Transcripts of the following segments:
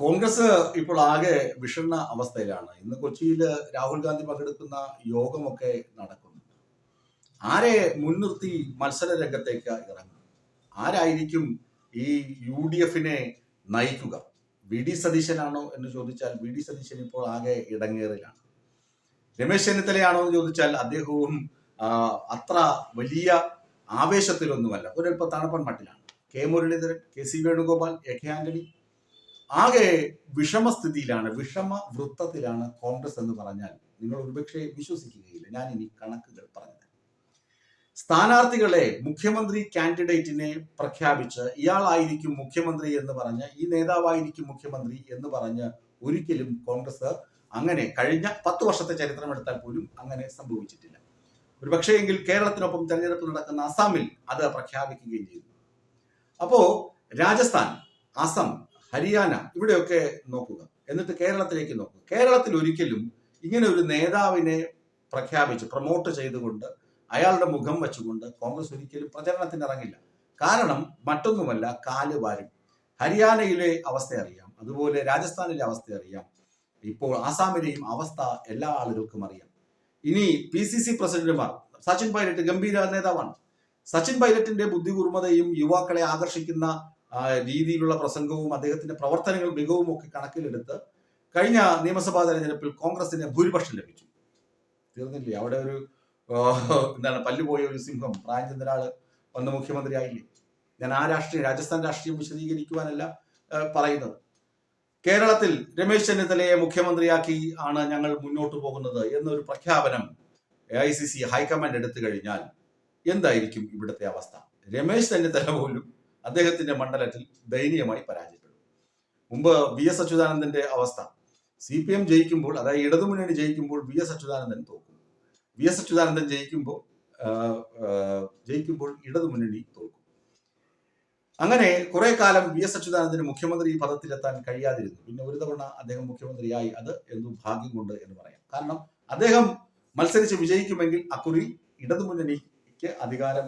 കോൺഗ്രസ് ഇപ്പോൾ ആകെ വിഷണ്ണ അവസ്ഥയിലാണ്. ഇന്ന് കൊച്ചിയിൽ രാഹുൽ ഗാന്ധി പങ്കെടുക്കുന്ന യോഗമൊക്കെ നടക്കുന്നു. ആരെ മുൻനിർത്തി മത്സര രംഗത്തേക്ക് ഇറങ്ങും? ആരായിരിക്കും ഈ യു ഡി എഫിനെ നയിക്കുക? വി ഡി സതീശനാണോ എന്ന് ചോദിച്ചാൽ വി ഡി സതീശൻ ഇപ്പോൾ ആകെ ഇടങ്ങേറിലാണ്. രമേശ് ചെന്നിത്തലയാണോ എന്ന് ചോദിച്ചാൽ അദ്ദേഹവും അത്ര വലിയ ആവേശത്തിലൊന്നുമല്ല. ഒരൽപ്പം തണുപ്പൻ മട്ടിലാണ്. K Muraleedharan K C Venugopal A K Antony ആകെ വിഷമസ്ഥിതിയിലാണ് വിഷമ വൃത്തത്തിലാണ് കോൺഗ്രസ് എന്ന് പറഞ്ഞാൽ നിങ്ങൾ ഒരുപക്ഷെ വിശ്വസിക്കുകയില്ല. ഞാൻ ഇനി കണക്കുകൾ പറഞ്ഞത് സ്ഥാനാർത്ഥികളെ മുഖ്യമന്ത്രി കാൻഡിഡേറ്റിനെ പ്രഖ്യാപിച്ച് ഇയാളായിരിക്കും മുഖ്യമന്ത്രി എന്ന് പറഞ്ഞ് ഈ നേതാവായിരിക്കും മുഖ്യമന്ത്രി എന്ന് പറഞ്ഞ് ഒരിക്കലും കോൺഗ്രസ് അങ്ങനെ കഴിഞ്ഞ പത്ത് വർഷത്തെ ചരിത്രം എടുത്താൽ പോലും അങ്ങനെ സംഭവിച്ചിട്ടില്ല. ഒരു പക്ഷേ എങ്കിൽ കേരളത്തിനൊപ്പം തെരഞ്ഞെടുപ്പ് നടക്കുന്ന അസാമിൽ അത് പ്രഖ്യാപിക്കുകയും ചെയ്തു. അപ്പോ രാജസ്ഥാൻ അസം ഹരിയാന ഇവിടെയൊക്കെ നോക്കുക. എന്നിട്ട് കേരളത്തിലേക്ക് നോക്കുക. കേരളത്തിൽ ഒരിക്കലും ഇങ്ങനെ ഒരു നേതാവിനെ പ്രഖ്യാപിച്ച് പ്രൊമോട്ട് ചെയ്തുകൊണ്ട് അയാളുടെ മുഖം വെച്ചുകൊണ്ട് കോൺഗ്രസ് ഒരിക്കലും പ്രചരണത്തിന് ഇറങ്ങില്ല. കാരണം മറ്റൊന്നുമല്ല കാൽ വാരും. ഹരിയാനയിലെ അവസ്ഥ അറിയാം. അതുപോലെ രാജസ്ഥാനിലെ അവസ്ഥ അറിയാം. ഇപ്പോൾ ആസാമിലെയും അവസ്ഥ എല്ലാ ആളുകൾക്കും അറിയാം. ഇനി പി സി സി പ്രസിഡന്റുമാർ സച്ചിൻ പൈലറ്റ് ഗംഭീര നേതാവാണ്. സച്ചിൻ പൈലറ്റിന്റെ ബുദ്ധികൂർമ്മതയും യുവാക്കളെ ആകർഷിക്കുന്ന രീതിയിലുള്ള പ്രസംഗവും അദ്ദേഹത്തിന്റെ പ്രവർത്തനങ്ങൾ മികവും ഒക്കെ കണക്കിലെടുത്ത് കഴിഞ്ഞ നിയമസഭാ തെരഞ്ഞെടുപ്പിൽ കോൺഗ്രസിന് ഭൂരിപക്ഷം ലഭിച്ചു. തീർന്നില്ലേ? അവിടെ ഒരു എന്താണ് പല്ലുപോയ ഒരു സിംഹം പ്രായം വന്ന മുഖ്യമന്ത്രി ആയില്ലേ ഞാൻ ആ രാഷ്ട്രീയം രാജസ്ഥാൻ രാഷ്ട്രീയം വിശദീകരിക്കുവാനല്ല പറയുന്നത്. കേരളത്തിൽ രമേശ് ചെന്നിത്തലയെ മുഖ്യമന്ത്രിയാക്കി ആണ് ഞങ്ങൾ മുന്നോട്ട് പോകുന്നത് എന്നൊരു പ്രഖ്യാപനം A I C C high command എടുത്തു കഴിഞ്ഞാൽ എന്തായിരിക്കും ഇവിടുത്തെ അവസ്ഥ? രമേശ് ചെന്നിത്തല പോലും അദ്ദേഹത്തിന്റെ മണ്ഡലത്തിൽ ദയനീയമായി പരാജയപ്പെടും മുമ്പ് വി എസ് അച്യുതാനന്ദന്റെ അവസ്ഥ. സി പി എം ജയിക്കുമ്പോൾ അതായത് ഇടതുമുന്നണി ജയിക്കുമ്പോൾ വി എസ് അച്യുതാനന്ദൻ തോക്കും വി എസ് അച്യുതാനന്ദൻ ജയിക്കുമ്പോൾ ജയിക്കുമ്പോൾ ഇടതുമുന്നണി തോക്കും അങ്ങനെ കുറെ കാലം വി എസ് അച്യുതാനന്ദന് മുഖ്യമന്ത്രി പദത്തിലെത്താൻ കഴിയാതിരുന്നു. പിന്നെ ഒരു തവണ അദ്ദേഹം മുഖ്യമന്ത്രിയായി. അത് എന്തോ ഭാഗ്യം കൊണ്ട് എന്ന് പറയാം. കാരണം അദ്ദേഹം മത്സരിച്ച് വിജയിക്കുമെങ്കിൽ അക്കുറി ഇടതുമുന്നണിക്ക് അധികാരം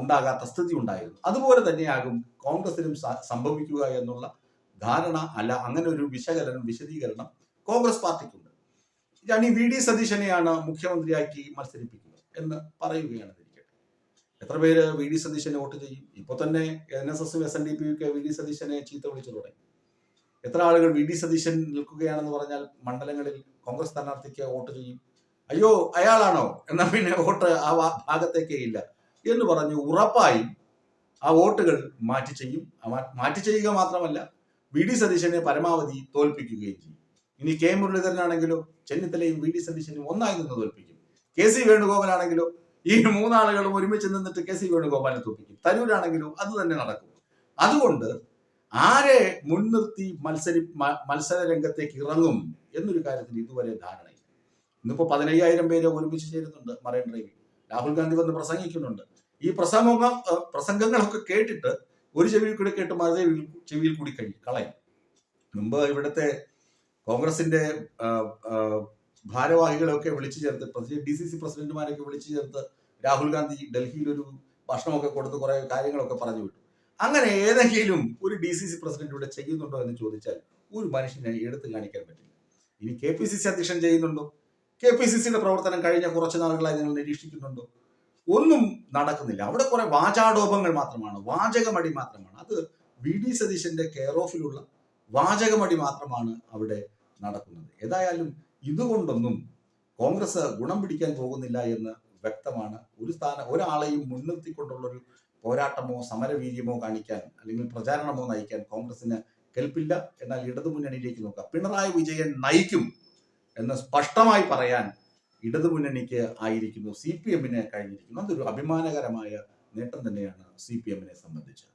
ഉണ്ടാകാത്ത സ്ഥിതി ഉണ്ടായിരുന്നു. അതുപോലെ തന്നെയാകും കോൺഗ്രസിനും സംഭവിക്കുക എന്നുള്ള ധാരണ അല്ല അങ്ങനെ ഒരു വിശകലനം വിശദീകരണം കോൺഗ്രസ് പാർട്ടിക്കുണ്ട്. ഞാൻ ഈ വി ഡി സതീശനെയാണ് മുഖ്യമന്ത്രിയാക്കി മത്സരിപ്പിക്കുന്നത് എന്ന് പറയുകയാണ് എത്ര പേര് വി ഡി സതീശനെ വോട്ട് ചെയ്യും? ഇപ്പൊ തന്നെ എൻ എസ് എസും എസ് എൻ ഡി പി ഒക്കെ വി ഡി സതീശനെ ചീത്ത വിളിച്ചു തുടങ്ങി. എത്ര ആളുകൾ വി ഡി സതീശൻ നിൽക്കുകയാണെന്ന് പറഞ്ഞാൽ മണ്ഡലങ്ങളിൽ കോൺഗ്രസ് സ്ഥാനാർത്ഥിക്ക് വോട്ട് ചെയ്യും. അയ്യോ അയാളാണോ? എന്നാൽ പിന്നെ വോട്ട് ആ ഭാഗത്തേക്കേ ഇല്ല. എന്ന് പറഞ്ഞ് ഉറപ്പായും ആ വോട്ടുകൾ മാറ്റി ചെയ്യും. മാറ്റി ചെയ്യുക മാത്രമല്ല വി ഡി സതീശനെ പരമാവധി തോൽപ്പിക്കുകയും ചെയ്യും. ഇനി കെ മുരളീധരനാണെങ്കിലോ ചെന്നിത്തലയും വി ഡി സതീശനും ഒന്നായി നിന്ന് തോൽപ്പിക്കും. കെ സി വേണുഗോപാലാണെങ്കിലോ ഈ മൂന്നാളുകളും ഒരുമിച്ച് നിന്നിട്ട് കെ സി വേണുഗോപാലിനെ തോൽപ്പിക്കും. തരൂരാണെങ്കിലോ അത് തന്നെ നടക്കും. അതുകൊണ്ട് ആരെ മുൻനിർത്തി മത്സരി മത്സര രംഗത്തേക്ക് ഇറങ്ങും എന്നൊരു കാര്യത്തിൽ ഇതുവരെ ധാരണയില്ല. ഇന്നിപ്പോ പതിനയ്യായിരം പേര് ഒരുമിച്ച് ചേരുന്നുണ്ട് മറൈൻ ഡ്രൈവിൽ. രാഹുൽ ഗാന്ധി വന്ന് പ്രസംഗിക്കുന്നുണ്ട്. ഈ പ്രസംഗ പ്രസംഗങ്ങളൊക്കെ കേട്ടിട്ട് ഒരു ചെവിയിൽ കൂടി കേട്ട് മറേ ചെവിയിൽ കൂടി കഴി കളയും. മുമ്പ് ഇവിടുത്തെ കോൺഗ്രസിന്റെ ഭാരവാഹികളൊക്കെ വിളിച്ചു ചേർത്ത് ഡി സി സി പ്രസിഡന്റുമാരെയൊക്കെ വിളിച്ചു ചേർത്ത് രാഹുൽ ഗാന്ധി ഡൽഹിയിൽ ഒരു ഭക്ഷണമൊക്കെ കൊടുത്ത് കുറെ കാര്യങ്ങളൊക്കെ പറഞ്ഞു വിട്ടു. അങ്ങനെ ഏതെങ്കിലും ഒരു ഡി സി സി പ്രസിഡന്റ് ഇവിടെ ചെയ്യുന്നുണ്ടോ എന്ന് ചോദിച്ചാൽ ഒരു മനുഷ്യനെ എടുത്തു കാണിക്കാൻ പറ്റില്ല. ഇനി കെ പി സി സി അധ്യക്ഷൻ ചെയ്യുന്നുണ്ടോ? കെ പി സി സിയുടെ പ്രവർത്തനം കഴിഞ്ഞ കുറച്ച് നാളുകളായി നിങ്ങൾ നിരീക്ഷിക്കുന്നുണ്ടോ? ഒന്നും നടക്കുന്നില്ല. അവിടെ കുറെ വാചാടോപങ്ങൾ മാത്രമാണ്. വാചകമടി മാത്രമാണ്. അത് വി ഡി സതീശന്റെ കെയർ ഓഫിലുള്ള വാചകമടി മാത്രമാണ് അവിടെ നടക്കുന്നത്. ഏതായാലും ഇതുകൊണ്ടൊന്നും കോൺഗ്രസ് ഗുണം പിടിക്കാൻ പോകുന്നില്ല എന്ന് വ്യക്തമാണ്. ഒരു സ്ഥാന ഒരാളെയും മുൻനിർത്തിക്കൊണ്ടുള്ളൊരു പോരാട്ടമോ സമരവീര്യമോ കാണിക്കാൻ അല്ലെങ്കിൽ പ്രചാരണമോ നയിക്കാൻ കോൺഗ്രസിന് കെൽപ്പില്ല. എന്നാൽ ഇടതുമുന്നണിയിലേക്ക് നോക്കാം. പിണറായി വിജയൻ നയിക്കും. എന്ന് സ്പഷ്ടമായി പറയാൻ ഇടതുമുന്നണിക്ക് ആയിരിക്കുന്നു സി പി എമ്മിന് കഴിഞ്ഞിരിക്കുന്നു. അതൊരു അഭിമാനകരമായ നേട്ടം തന്നെയാണ് സി പി എമ്മിനെ സംബന്ധിച്ച്.